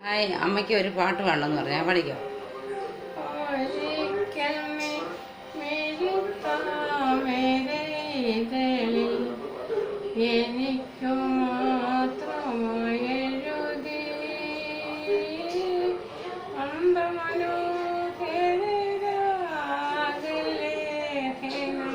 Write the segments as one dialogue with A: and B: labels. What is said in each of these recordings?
A: Hi അമ്മയ്ക്ക് ഒരു പാട്ട് വേണമെന്ന് പറഞ്ഞാൽ പഠിക്കോ
B: എനിക്കു മാത്രമായി എഴുതി. അന്തമനോഹരരാഗലേഖനം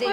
B: दी